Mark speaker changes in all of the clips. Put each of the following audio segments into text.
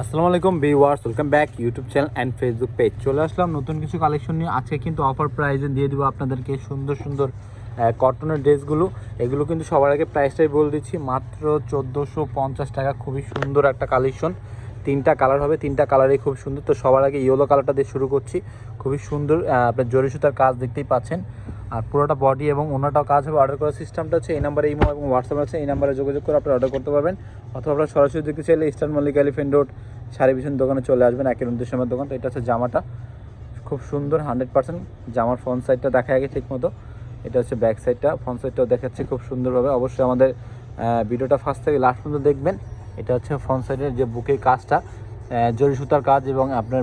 Speaker 1: আসসালামু আলাইকুম viewers, welcome back YouTube channel and Facebook page চলে আসলাম, নতুন কিছু কালেকশন নিয়ে। আজকে কিন্তু অফার প্রাইজে দিয়ে দেবো আপনাদেরকে সুন্দর সুন্দর কটনের ড্রেসগুলো। এগুলো কিন্তু সবার আগে প্রাইসটাই বলে দিচ্ছি, মাত্র চোদ্দোশো পঞ্চাশ টাকা। খুবই সুন্দর একটা কালেকশন তিনটা কালার হবে, তিনটা কালারই খুব সুন্দর। তো সবার আগে ইয়েলো কালারটা দিয়ে শুরু করছি। খুবই সুন্দর আপনার জরি সুতার কাজ দেখতেই পাচ্ছেন। আর পুরোটা বডি এবং অন্যটাও কাজ হবে অর্ডার করার সিস্টেমটা হচ্ছে এই নাম্বারে ইমো এবং হোয়াটসঅ্যাপ আছে, এই নাম্বারে যোগাযোগ করে আপনারা অর্ডার করতে পারবেন। অথবা আপনারা সরাসরি দেখতে চাইলে Eastern Mallick Elephant Road sari বিছন দোকানে চলে আসবেন, একের উদ্দেশ্যে আমার দোকান। তো এটা হচ্ছে জামাটা। খুব সুন্দর হান্ড্রেড পার্সেন্ট জামার ফ্রন্ট সাইডটা দেখা যায় ঠিক মতো এটা হচ্ছে ব্যাক সাইডটা ফ্রন্ট সাইডটাও দেখাচ্ছে খুব সুন্দরভাবে। অবশ্যই আমাদের ভিডিওটা ফার্স্ট থেকে লাস্ট পর্যন্ত দেখবেন। এটা হচ্ছে ফ্রন্ট সাইডের যে বুকের কাজটা জরি সুতার কাজ এবং আপনার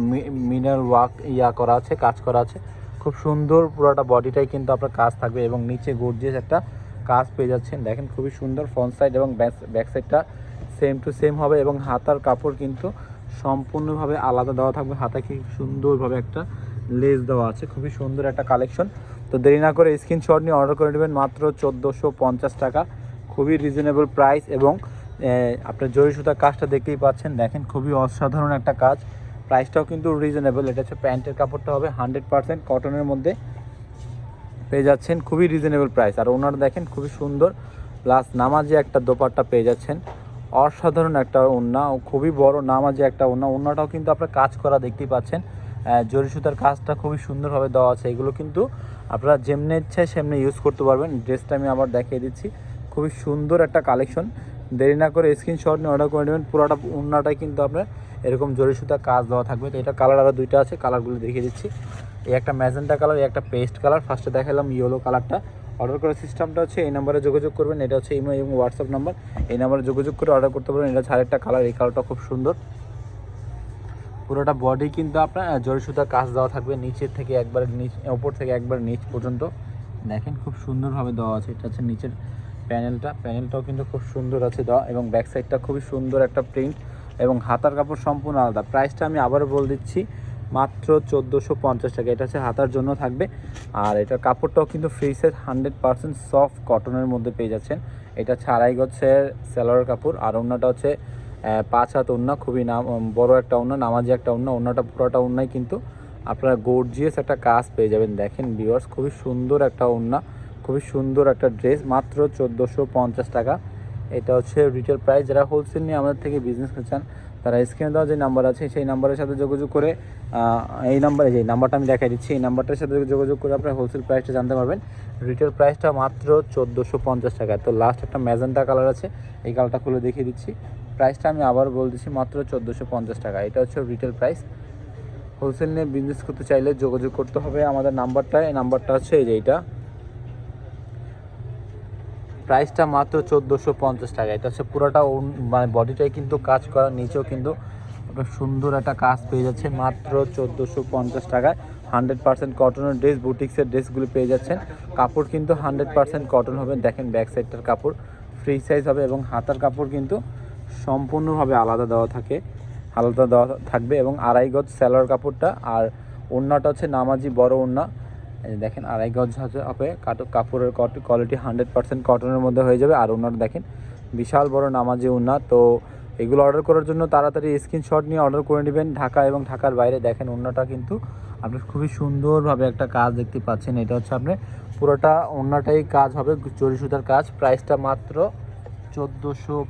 Speaker 1: মিনারেল ওয়ার্ক ইয়া করা আছে, কাজ করা আছে। খুব সুন্দর পুরোটা বডিটাই কিন্তু আপনার কাজ থাকবে এবং নিচে গর্জিয়াস একটা কাজ পেয়ে যাচ্ছেন। দেখেন খুবই সুন্দর ফ্রন্ট সাইড এবং ব্যাক সাইডটা সেম টু সেম হবে এবং হাতার কাপড় কিন্তু সম্পূর্ণভাবে আলাদা দেওয়া থাকবে। হাতায় কি সুন্দরভাবে একটা লেস দেওয়া আছে। খুবই সুন্দর একটা কালেকশন তো দেরি না করে স্ক্রিনশট নিয়ে অর্ডার করে নেবেন মাত্র চোদ্দোশো পঞ্চাশ টাকা। খুবই রিজনেবল প্রাইস এবং আপনার জরি সুতার কাজটা দেখতেই পাচ্ছেন। দেখেন খুবই অসাধারণ একটা কাজ। প্রাইসটাও কিন্তু রিজনেবল এটা হচ্ছে প্যান্টের কাপড়টা হবে হান্ড্রেড পার্সেন্ট কটনের মধ্যে পেয়ে যাচ্ছেন খুবই রিজনেবল প্রাইস আর ওনারা দেখেন খুবই সুন্দর প্লাস নামাজে একটা দোপাট্টা পেয়ে যাচ্ছেন। অসাধারণ একটা ওন্না ও খুবই বড় নামাজে একটা ওন্না ওন্নাটাও কিন্তু আপনার কাজ করা দেখতেই পাচ্ছেন। জরি সুতার কাজটা খুবই সুন্দরভাবে দেওয়া আছে। এগুলো কিন্তু আপনারা যেমনি ইচ্ছে সেমনি ইউজ করতে পারবেন। ড্রেসটা আমি আবার দেখিয়ে দিচ্ছি। খুবই সুন্দর একটা কালেকশন দেরি না করে স্ক্রিনশট নিয়ে অর্ডার করে নেবেন। পুরোটা ওন্নাটাই কিন্তু আপনার এরকম জরি সুতা কাজ দেওয়া থাকবে। তো এটা কালার আরও দুইটা আছে কালারগুলো দেখিয়ে দিচ্ছি। এই একটা ম্যাজেন্টা কালার এই একটা পেস্ট কালার ফার্স্টে দেখালাম ইয়েলো কালারটা অর্ডার করার সিস্টেমটা হচ্ছে এই নাম্বারে যোগাযোগ করবেন। এটা হচ্ছে ইমো এবং হোয়াটসঅ্যাপ নাম্বার এই নাম্বারে যোগাযোগ করে অর্ডার করতে পারবেন। এটা হচ্ছে আরেকটা কালার এই কালারটা খুব সুন্দর। পুরোটা বডি কিন্তু আপনার জরি সুতা কাজ দেওয়া থাকবে নিচের থেকে একবার নিচ, ওপর থেকে একবার নিচ পর্যন্ত। দেখেন খুব সুন্দরভাবে দেওয়া আছে। এটা হচ্ছে নিচের প্যানেলটা প্যানেলটাও কিন্তু খুব সুন্দর আছে দেওয়া। এবং ব্যাক সাইডটা খুবই সুন্দর একটা প্রিন্ট এবং হাতার কাপড় সম্পূর্ণ আলাদা। প্রাইসটা আমি আবারও বলে দিচ্ছি, মাত্র চোদ্দোশো পঞ্চাশ টাকা। এটা হচ্ছে হাতার জন্য থাকবে। আর এটার কাপড়টাও কিন্তু free size hundred percent soft কটনের মধ্যে পেয়ে যাচ্ছেন। এটা হচ্ছে আড়াই গছের সেলোয়ার কাপড়। আর অন্যটা হচ্ছে পাঁচ হাত ওন্না খুবই নাম বড় একটা ওন্না নামাজি একটা ওন্না ওন্নাটা পুরোটা ওন্নাই কিন্তু আপনারা গর্জিয়াস একটা কাজ পেয়ে যাবেন। দেখেন ভিউয়ার্স খুবই সুন্দর একটা ওন্না খুবই সুন্দর একটা ড্রেস মাত্র চোদ্দোশো পঞ্চাশ টাকা। এটা হচ্ছে রিটেল প্রাইস যারা হোলসেল নিয়ে আমাদের থেকে বিজনেস চান, তারা স্ক্রিনে দেওয়া যে নাম্বার আছে, সেই নাম্বারের সাথে যোগাযোগ করে এই নাম্বারে যে নাম্বারটা আমি দেখাই দিচ্ছি, এই নাম্বারটার সাথে যোগাযোগ করে আপনারা হোলসেল প্রাইসটা জানতে পারবেন। রিটেল প্রাইসটা মাত্র চোদ্দোশো পঞ্চাশ টাকা। তো লাস্ট একটা ম্যাজেন্টা কালার আছে, এই কালারটা খুলে দেখিয়ে দিচ্ছি। প্রাইসটা আমি আবার বলে দিচ্ছি মাত্র চোদ্দোশো পঞ্চাশ টাকা। এটা হচ্ছে রিটেল প্রাইস হোলসেল নিয়ে বিজনেস করতে চাইলে যোগাযোগ করতে হবে আমাদের নাম্বারটা এই নাম্বারটা হচ্ছে এই যে এইটা। প্রাইসটা মাত্র চোদ্দোশো পঞ্চাশ টাকা। এটা হচ্ছে পুরোটা মানে বডিটাই কিন্তু কাজ করা, নিচেও কিন্তু আপনার সুন্দর একটা কাজ পেয়ে যাচ্ছে মাত্র চোদ্দোশো পঞ্চাশ টাকায়। হান্ড্রেড পার্সেন্ট কটনের ড্রেস বুটিক্সের ড্রেসগুলি পেয়ে যাচ্ছেন। কাপড় কিন্তু হান্ড্রেড পার্সেন্ট কটন হবে। দেখেন ব্যাক সাইডটার কাপড় ফ্রি সাইজ হবে এবং হাতার কাপড় কিন্তু সম্পূর্ণভাবে আলাদা দেওয়া থাকে, আলাদা দেওয়া থাকবে এবং আড়াই গজ স্যালোয়ার কাপড়টা। আর ওড়নাটা হচ্ছে নামাজি বড় ওড়না। দেখেন আড়াই গজ হবে। কাটো- কাপড়ের কোয়ালিটি হান্ড্রেড পার্সেন্ট কটনের মধ্যে হয়ে যাবে। আর ওনার দেখেন, বিশাল বড় নামাজি ওনা তো এগুলো অর্ডার করার জন্য তাড়াতাড়ি স্ক্রিনশট নিয়ে অর্ডার করে নেবেন। ঢাকা এবং ঢাকার বাইরে দেখেন ওনাটা কিন্তু আপনি খুবই সুন্দরভাবে একটা কাজ দেখতে পাচ্ছেন। এটা হচ্ছে আপনি পুরোটা ওনাটাই কাজ হবে চড়ি সুতার কাজ প্রাইসটা মাত্র চোদ্দোশো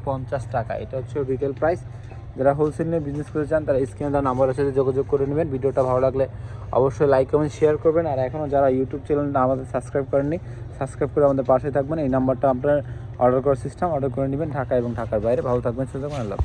Speaker 1: টাকা। এটা হচ্ছে রিটেল প্রাইস যারা হোলসেল নিয়ে বিজনেস করতে চান, তারা স্ক্রিনে দেওয়া নাম্বারের সাথে যোগাযোগ করে নেবেন। ভিডিওটা ভালো লাগলে অবশ্যই লাইক কমেন্ট শেয়ার করবেন। আর এখনও যারা ইউটিউব চ্যানেলটা আমাদের সাবস্ক্রাইব করেননি সাবস্ক্রাইব করে আমাদের পাশে থাকবেন। এই নাম্বারটা আপনার অর্ডার করার সিস্টেম অর্ডার করে নেবেন ঢাকা এবং ঢাকার বাইরে। ভালো থাকবেন সুযোগ আল্লাহ।